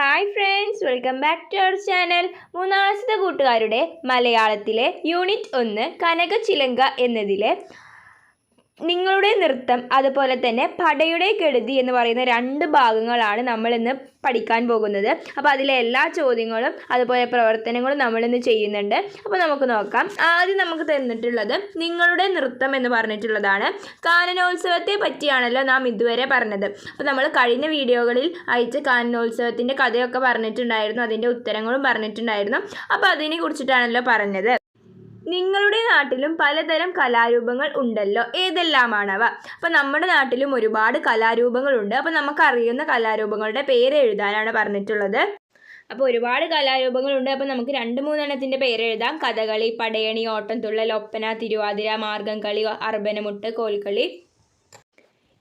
Hi friends welcome back to our channel മൂന്നാമത്തെ കൂട്ടുകാരുടെ മലയാളത്തിലെ യൂണിറ്റ് ഒന്ന് കനക ചിലങ്ക എന്നതിലെ നിങ്ങളുടെ നൃത്തം അതുപോലെ തന്നെ പടയുടെ കെടുതി എന്ന് പറയുന്ന രണ്ട് ഭാഗങ്ങളാണ് നമ്മൾ ഇന്ന് പഠിക്കാൻ പോകുന്നത്. അപ്പോൾ അതിലെ എല്ലാ ചോദ്യങ്ങളും അതുപോലെ പ്രവർത്തനങ്ങളും നമ്മളിന്ന് ചെയ്യുന്നുണ്ട്. അപ്പോൾ നമുക്ക് നോക്കാം. ആദ്യം നമുക്ക് തന്നിട്ടുള്ളത് നിങ്ങളുടെ നൃത്തം എന്ന് പറഞ്ഞിട്ടുള്ളതാണ്. കാനനോത്സവത്തെ പറ്റിയാണല്ലോ നാം ഇതുവരെ പറഞ്ഞത്. അപ്പോൾ നമ്മൾ കഴിഞ്ഞ വീഡിയോകളിൽ അയച്ച കാനനോത്സവത്തിന്റെ കഥയൊക്കെ പറഞ്ഞിട്ടുണ്ടായിരുന്നു. അതിന്റെ ഉത്തരങ്ങളും പറഞ്ഞിട്ടുണ്ടായിരുന്നു. അപ്പോൾ അതിനെ കുറിച്ചിട്ടാണല്ലോ പറഞ്ഞത്. നിങ്ങളുടെ നാട്ടിലും പലതരം കലാരൂപങ്ങൾ ഉണ്ടല്ലോ. ഏതെല്ലാമാണവ? അപ്പോൾ നമ്മുടെ നാട്ടിലും ഒരുപാട് കലാരൂപങ്ങളുണ്ട്. അപ്പോൾ നമുക്കറിയുന്ന കലാരൂപങ്ങളുടെ പേര് എഴുതാനാണ് പറഞ്ഞിട്ടുള്ളത്. അപ്പോൾ ഒരുപാട് കലാരൂപങ്ങളുണ്ട്. അപ്പോൾ നമുക്ക് രണ്ട് മൂന്നെണ്ണത്തിന്റെ പേര് എഴുതാം. കഥകളി പടയണി ഓട്ടംതുള്ളൽ ഒപ്പന തിരുവാതിര മാർഗംകളി അർബനമുട്ട് കോൽക്കളി.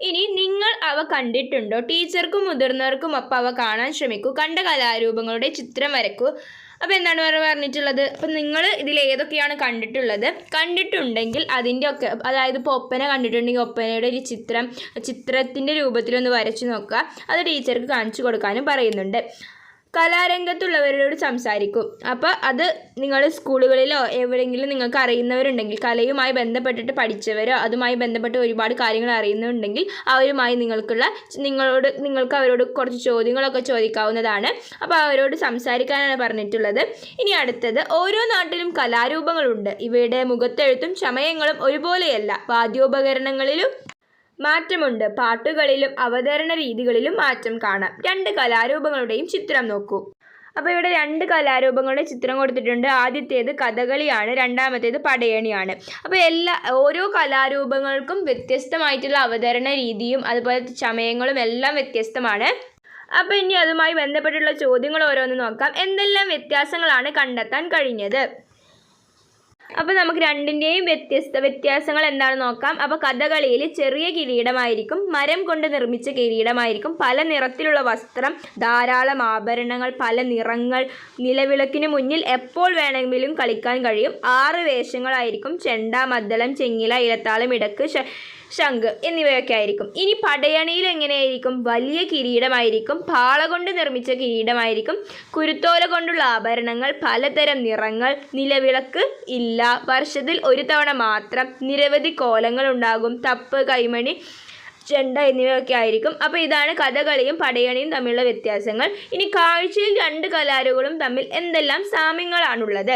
ഇനി നിങ്ങൾ അവ കണ്ടിട്ടുണ്ടോ? ടീച്ചർക്കും മുതിർന്നവർക്കും ഒപ്പം അവ കാണാൻ ശ്രമിക്കൂ. കണ്ട കലാരൂപങ്ങളുടെ ചിത്രം വരക്കൂ അപ്പോൾ എന്താണ് പറഞ്ഞിട്ടുള്ളത്? അപ്പം നിങ്ങൾ ഇതിൽ ഏതൊക്കെയാണ് കണ്ടിട്ടുള്ളത്? കണ്ടിട്ടുണ്ടെങ്കിൽ അതിന്റെ ഒക്കെ അതായത് ഇപ്പോൾ ഒപ്പന കണ്ടിട്ടുണ്ടെങ്കിൽ ഒപ്പനയുടെ ഒരു ചിത്രം ചിത്രത്തിന്റെ രൂപത്തിലൊന്ന് വരച്ചു നോക്കുക. അത് ടീച്ചർക്ക് കാണിച്ചു കൊടുക്കാനും പറയുന്നുണ്ട്. കലാരംഗത്തുള്ളവരോട് സംസാരിക്കും. അപ്പോൾ അത് നിങ്ങൾ സ്കൂളുകളിലോ എവിടെയെങ്കിലും നിങ്ങൾക്ക് അറിയുന്നവരുണ്ടെങ്കിൽ കലയുമായി ബന്ധപ്പെട്ടിട്ട് പഠിച്ചവരോ അതുമായി ബന്ധപ്പെട്ട് ഒരുപാട് കാര്യങ്ങൾ അറിയുന്നുണ്ടെങ്കിൽ അവരുമായി നിങ്ങൾക്കുള്ള നിങ്ങളോട് നിങ്ങൾക്ക് അവരോട് കുറച്ച് ചോദ്യങ്ങളൊക്കെ ചോദിക്കാവുന്നതാണ്. അപ്പോൾ അവരോട് സംസാരിക്കാനാണ് പറഞ്ഞിട്ടുള്ളത്. ഇനി അടുത്തത് ഓരോ നാട്ടിലും കലാരൂപങ്ങളുണ്ട്. ഇവയുടെ മുഖത്തെഴുത്തും ചമയങ്ങളും ഒരുപോലെയല്ല. വാദ്യോപകരണങ്ങളിലും മാറ്റമുണ്ട്. പാട്ടുകളിലും അവതരണ രീതികളിലും മാറ്റം കാണാം. രണ്ട് കലാരൂപങ്ങളുടെയും ചിത്രം നോക്കൂ. അപ്പോൾ ഇവിടെ രണ്ട് കലാരൂപങ്ങളുടെ ചിത്രം കൊടുത്തിട്ടുണ്ട്. ആദ്യത്തേത് കഥകളിയാണ് രണ്ടാമത്തേത് പടയണിയാണ്. അപ്പോൾ എല്ലാ ഓരോ കലാരൂപങ്ങൾക്കും വ്യത്യസ്തമായിട്ടുള്ള അവതരണ രീതിയും അതുപോലെ ചമയങ്ങളും എല്ലാം വ്യത്യസ്തമാണ്. അപ്പോൾ ഇനി അതുമായി ബന്ധപ്പെട്ടുള്ള ചോദ്യങ്ങൾ ഓരോന്ന് നോക്കാം. എന്തെല്ലാം വ്യത്യാസങ്ങളാണ് കണ്ടെത്താൻ കഴിഞ്ഞത്? അപ്പോൾ നമുക്ക് രണ്ടിന്റെയും വ്യത്യസ്ത വ്യത്യാസങ്ങൾ എന്താണെന്ന് നോക്കാം. അപ്പോൾ കഥകളിയിൽ ചെറിയ കിരീടമായിരിക്കും മരം കൊണ്ട് നിർമ്മിച്ച കിരീടമായിരിക്കും. പല നിറത്തിലുള്ള വസ്ത്രം ധാരാളം ആഭരണങ്ങൾ പല നിറങ്ങൾ നിലവിളക്കിന് മുന്നിൽ എപ്പോൾ വേണമെങ്കിലും കളിക്കാൻ കഴിയും. ആറ് വേഷങ്ങളായിരിക്കും ചെണ്ട മദ്ദളം ചെങ്ങില ഇലത്താളം ഇടയ്ക്ക് ശംഖ് എന്നിവയൊക്കെ ആയിരിക്കും. ഇനി പടയണിയിൽ എങ്ങനെയായിരിക്കും? വലിയ കിരീടമായിരിക്കും പാള കൊണ്ട് നിർമ്മിച്ച കിരീടമായിരിക്കും. കുരുത്തോല കൊണ്ടുള്ള ആഭരണങ്ങൾ പലതരം നിറങ്ങൾ നിലവിളക്ക് ഇല്ല വർഷത്തിൽ ഒരു തവണ മാത്രം നിരവധി കോലങ്ങൾ ഉണ്ടാകും. തപ്പ് കൈമണി ചെണ്ട എന്നിവയൊക്കെ ആയിരിക്കും. അപ്പോൾ ഇതാണ് കഥകളിയും പടയണിയും തമ്മിലുള്ള വ്യത്യാസങ്ങൾ. ഇനി കാഴ്ചയിൽ രണ്ട് കലാരൂപങ്ങളും തമ്മിൽ എന്തെല്ലാം സാമ്യങ്ങളാണുള്ളത്?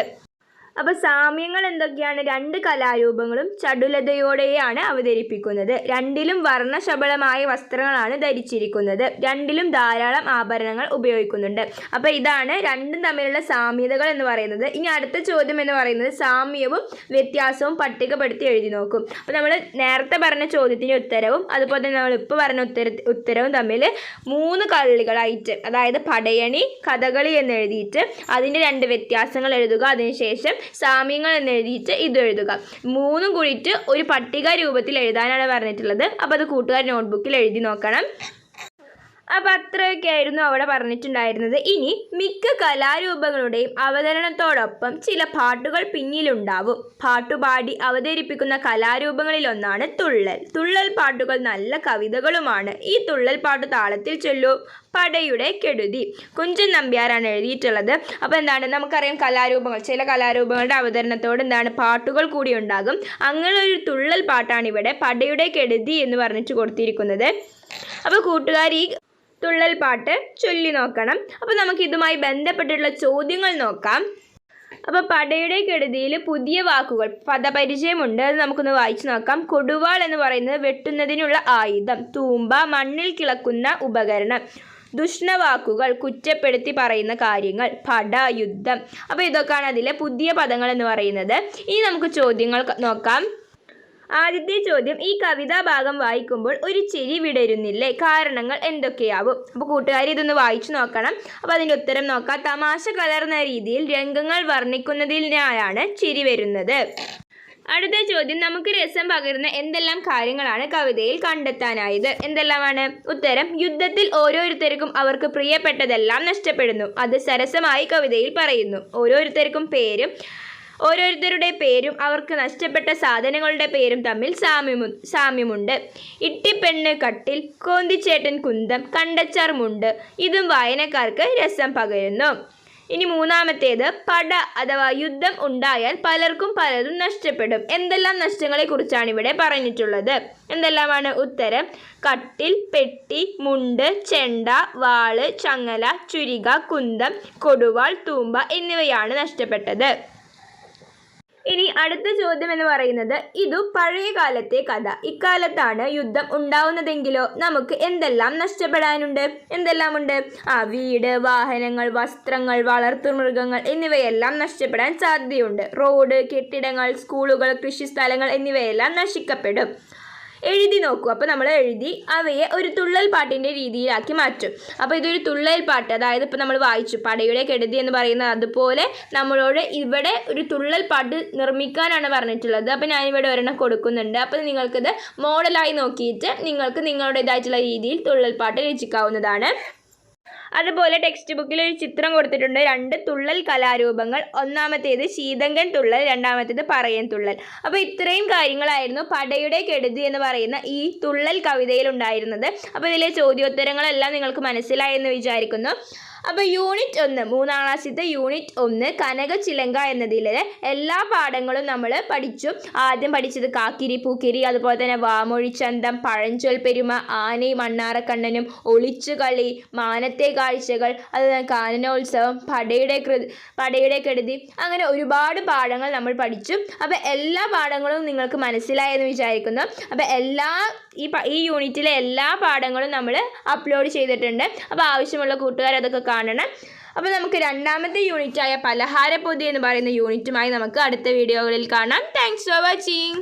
അപ്പോൾ സാമ്യങ്ങൾ എന്തൊക്കെയാണ്? രണ്ട് കലാരൂപങ്ങളും ചടുലതയോടെയാണ് അവതരിപ്പിക്കുന്നത്. രണ്ടിലും വർണശബളമായ വസ്ത്രങ്ങളാണ് ധരിച്ചിരിക്കുന്നത്. രണ്ടിലും ധാരാളം ആഭരണങ്ങൾ ഉപയോഗിക്കുന്നുണ്ട്. അപ്പോൾ ഇതാണ് രണ്ടും തമ്മിലുള്ള സാമ്യതകൾ എന്ന് പറയുന്നത്. ഇനി അടുത്ത ചോദ്യം എന്ന് പറയുന്നത് സാമ്യവും വ്യത്യാസവും പട്ടികപ്പെടുത്തി എഴുതി നോക്കും. അപ്പോൾ നമ്മൾ നേരത്തെ പറഞ്ഞ ചോദ്യത്തിന്റെ ഉത്തരവും അതുപോലെ തന്നെ നമ്മൾ ഇപ്പോൾ പറഞ്ഞ ഉത്തര ഉത്തരവും തമ്മിൽ മൂന്ന് കളികളായിട്ട് അതായത് പടയണി കഥകളി എന്ന് എഴുതിയിട്ട് അതിന്റെ രണ്ട് വ്യത്യാസങ്ങൾ എഴുതുക. അതിനുശേഷം സാമ്യങ്ങൾ എന്ന് എഴുതിയിട്ട് ഇത് എഴുതുക മൂന്നും കൂടിയിട്ട് ഒരു പട്ടിക രൂപത്തിൽ എഴുതാനാണ് പറഞ്ഞിട്ടുള്ളത്. അപ്പോൾ അത് കൂട്ടുകാർ നോട്ട്ബുക്കിൽ എഴുതി നോക്കണം. അപ്പം അത്രയൊക്കെ ആയിരുന്നു അവിടെ പറഞ്ഞിട്ടുണ്ടായിരുന്നത്. ഇനി മിക്ക കലാരൂപങ്ങളുടെയും അവതരണത്തോടൊപ്പം ചില പാട്ടുകൾ പിന്നിലുണ്ടാവും. പാട്ടുപാടി അവതരിപ്പിക്കുന്ന കലാരൂപങ്ങളിലൊന്നാണ് തുള്ളൽ. തുള്ളൽ പാട്ടുകൾ നല്ല കവിതകളുമാണ്. ഈ തുള്ളൽ പാട്ട് താളത്തിൽ ചൊല്ലൂ പടയുടെ കെടുതി. കുഞ്ചൻ നമ്പ്യാരാണ് എഴുതിയിട്ടുള്ളത്. അപ്പോൾ എന്താണ്? നമുക്കറിയാം കലാരൂപങ്ങൾ ചില കലാരൂപങ്ങളുടെ അവതരണത്തോട് എന്താണ്? പാട്ടുകൾ കൂടി ഉണ്ടാകും. അങ്ങനെ ഒരു തുള്ളൽ പാട്ടാണ് ഇവിടെ പടയുടെ കെടുതി എന്ന് പറഞ്ഞിട്ട് കൊടുത്തിരിക്കുന്നത്. അപ്പോൾ കൂട്ടുകാർ ഈ തുള്ളൽ പാട്ട് ചൊല്ലി നോക്കണം. അപ്പോൾ നമുക്ക് ഇതുമായി ബന്ധപ്പെട്ടിട്ടുള്ള ചോദ്യങ്ങൾ നോക്കാം. അപ്പോൾ പടയുടെ കെടുതിയിൽ പുതിയ വാക്കുകൾ പദപരിചയമുണ്ട്. അത് നമുക്കൊന്ന് വായിച്ചു നോക്കാം. കൊടുവാൾ എന്ന് പറയുന്നത് വെട്ടുന്നതിനുള്ള ആയുധം തൂമ്പ മണ്ണിൽ കിളക്കുന്ന ഉപകരണം ദുഷ്ണവാക്കുകൾ കുറ്റപ്പെടുത്തി പറയുന്ന കാര്യങ്ങൾ പട യുദ്ധം. അപ്പോൾ ഇതൊക്കെയാണ് അതിലെ പുതിയ പദങ്ങൾ എന്ന് പറയുന്നത്. ഇനി നമുക്ക് ചോദ്യങ്ങൾ നോക്കാം. ആദ്യത്തെ ചോദ്യം ഈ കവിതാ ഭാഗം വായിക്കുമ്പോൾ ഒരു ചിരി വിടരുന്നില്ലേ? കാരണങ്ങൾ എന്തൊക്കെയാവും? അപ്പോൾ കൂട്ടുകാർ ഇതൊന്ന് വായിച്ചു നോക്കണം. അപ്പോൾ അതിന്റെ ഉത്തരം നോക്കാം. തമാശ കലർന്ന രീതിയിൽ രംഗങ്ങൾ വർണിക്കുന്നതിനായാണ് ചിരി വരുന്നത്. അടുത്ത ചോദ്യം നമുക്ക് രസം പകരുന്ന എന്തെല്ലാം കാര്യങ്ങളാണ് കവിതയിൽ കണ്ടെത്താനായത്? എന്തെല്ലാമാണ്? ഉത്തരം യുദ്ധത്തിൽ ഓരോരുത്തർക്കും അവർക്ക് പ്രിയപ്പെട്ടതെല്ലാം നഷ്ടപ്പെടുന്നു. അത് സരസമായി കവിതയിൽ പറയുന്നു. ഓരോരുത്തർക്കും പേരും ഓരോരുത്തരുടെ പേരും അവർക്ക് നഷ്ടപ്പെട്ട സാധനങ്ങളുടെ പേരും തമ്മിൽ സാമ്യമു സാമ്യമുണ്ട്. ഇട്ടിപ്പെണ്ണ് കട്ടിൽ കോന്തിച്ചേട്ടൻ കുന്തം കണ്ടച്ചാർ മുണ്ട് ഇതും വായനക്കാർക്ക് രസം പകരുന്നു. ഇനി മൂന്നാമത്തേത് പട അഥവാ യുദ്ധം ഉണ്ടായാൽ പലർക്കും പലതും നഷ്ടപ്പെടും. എന്തെല്ലാം നഷ്ടങ്ങളെ കുറിച്ചാണ് ഇവിടെ പറഞ്ഞിട്ടുള്ളത്? എന്തെല്ലാമാണ് ഉത്തരം? കട്ടിൽ പെട്ടി മുണ്ട് ചെണ്ട വാൾ ചങ്ങല ചുരിക കുന്തം കൊടുവാൾ തൂമ്പ എന്നിവയാണ് നഷ്ടപ്പെട്ടത്. ഇനി അടുത്ത ചോദ്യം എന്ന് പറയുന്നത് ഇതു പഴയ കാലത്തെ കഥ. ഇക്കാലത്താണ് യുദ്ധം ഉണ്ടാവുന്നതെങ്കിലോ നമുക്ക് എന്തെല്ലാം നഷ്ടപ്പെടാനുണ്ട്? എന്തെല്ലാം ഉണ്ട് ആ വീട് വാഹനങ്ങൾ വസ്ത്രങ്ങൾ വളർത്തുമൃഗങ്ങൾ എന്നിവയെല്ലാം നഷ്ടപ്പെടാൻ സാധ്യതയുണ്ട്. റോഡ് കെട്ടിടങ്ങൾ സ്കൂളുകൾ കൃഷിസ്ഥലങ്ങൾ എന്നിവയെല്ലാം നശിക്കപ്പെടും. എഴുതി നോക്കൂ. അപ്പോൾ നമ്മൾ എഴുതി അവയെ ഒരു തുള്ളൽ പാട്ടിന്റെ രീതിയിലാക്കി മാറ്റും. അപ്പോൾ ഇതൊരു തുള്ളൽ പാട്ട് അതായത് ഇപ്പോൾ നമ്മൾ വായിച്ചു പടയുടെ കെടുതി എന്ന് പറയുന്നത് അതുപോലെ നമ്മളോട് ഇവിടെ ഒരു തുള്ളൽ പാട്ട് നിർമ്മിക്കാനാണ് പറഞ്ഞിട്ടുള്ളത്. അപ്പോൾ ഞാനിവിടെ ഒരെണ്ണം കൊടുക്കുന്നുണ്ട്. അപ്പോൾ നിങ്ങൾക്കിത് മോഡലായി നോക്കിയിട്ട് നിങ്ങൾക്ക് നിങ്ങളുടേതായിട്ടുള്ള രീതിയിൽ തുള്ളൽ പാട്ട് രചിക്കാവുന്നതാണ്. അതുപോലെ ടെക്സ്റ്റ് ബുക്കിൽ ഒരു ചിത്രം കൊടുത്തിട്ടുണ്ട്. രണ്ട് തുള്ളൽ കലാരൂപങ്ങൾ. ഒന്നാമത്തേത് ശീതങ്കൻ തുള്ളൽ രണ്ടാമത്തേത് പറയൻ തുള്ളൽ. അപ്പോൾ ഇത്രയും കാര്യങ്ങളായിരുന്നു പടയുടെ കെടുതി എന്ന് പറയുന്ന ഈ തുള്ളൽ കവിതയിൽ ഉണ്ടായിരുന്നത്. അപ്പോൾ ഇതിലെ ചോദ്യോത്തരങ്ങളെല്ലാം നിങ്ങൾക്ക് മനസ്സിലായെന്ന് വിചാരിക്കുന്നു. അപ്പോൾ യൂണിറ്റ് ഒന്ന് മൂന്നാം ക്ലാസ്സിലത്തെ യൂണിറ്റ് ഒന്ന് കനക ചിലങ്ക എന്നതിലെ എല്ലാ പാഠങ്ങളും നമ്മൾ പഠിച്ചു. ആദ്യം പഠിച്ചത് കാക്കിരി പൂക്കിരി അതുപോലെ തന്നെ വാമൊഴിച്ചന്തം പഴഞ്ചൊൽ പെരുമ ആനയും മണ്ണാറക്കണ്ണനും ഒളിച്ചുകളി മാനത്തെ കാഴ്ചകൾ അതുപോലെ കാനനോത്സവം പടയുടെ കൃതി പടയുടെ കെടുതി അങ്ങനെ ഒരുപാട് പാഠങ്ങൾ നമ്മൾ പഠിച്ചു. അപ്പോൾ എല്ലാ പാഠങ്ങളും നിങ്ങൾക്ക് മനസ്സിലായെന്ന് വിചാരിക്കുന്നു. അപ്പോൾ എല്ലാ ഈ യൂണിറ്റിലെ എല്ലാ പാഠങ്ങളും നമ്മൾ അപ്ലോഡ് ചെയ്തിട്ടുണ്ട്. അപ്പോൾ ആവശ്യമുള്ള കൂട്ടുകാർ അതൊക്കെ കാണണം. അപ്പോൾ നമുക്ക് രണ്ടാമത്തെ യൂണിറ്റായ പലഹാരപ്പൊതി എന്ന് പറയുന്ന യൂണിറ്റുമായി നമുക്ക് അടുത്ത വീഡിയോകളിൽ കാണാം. Thanks for watching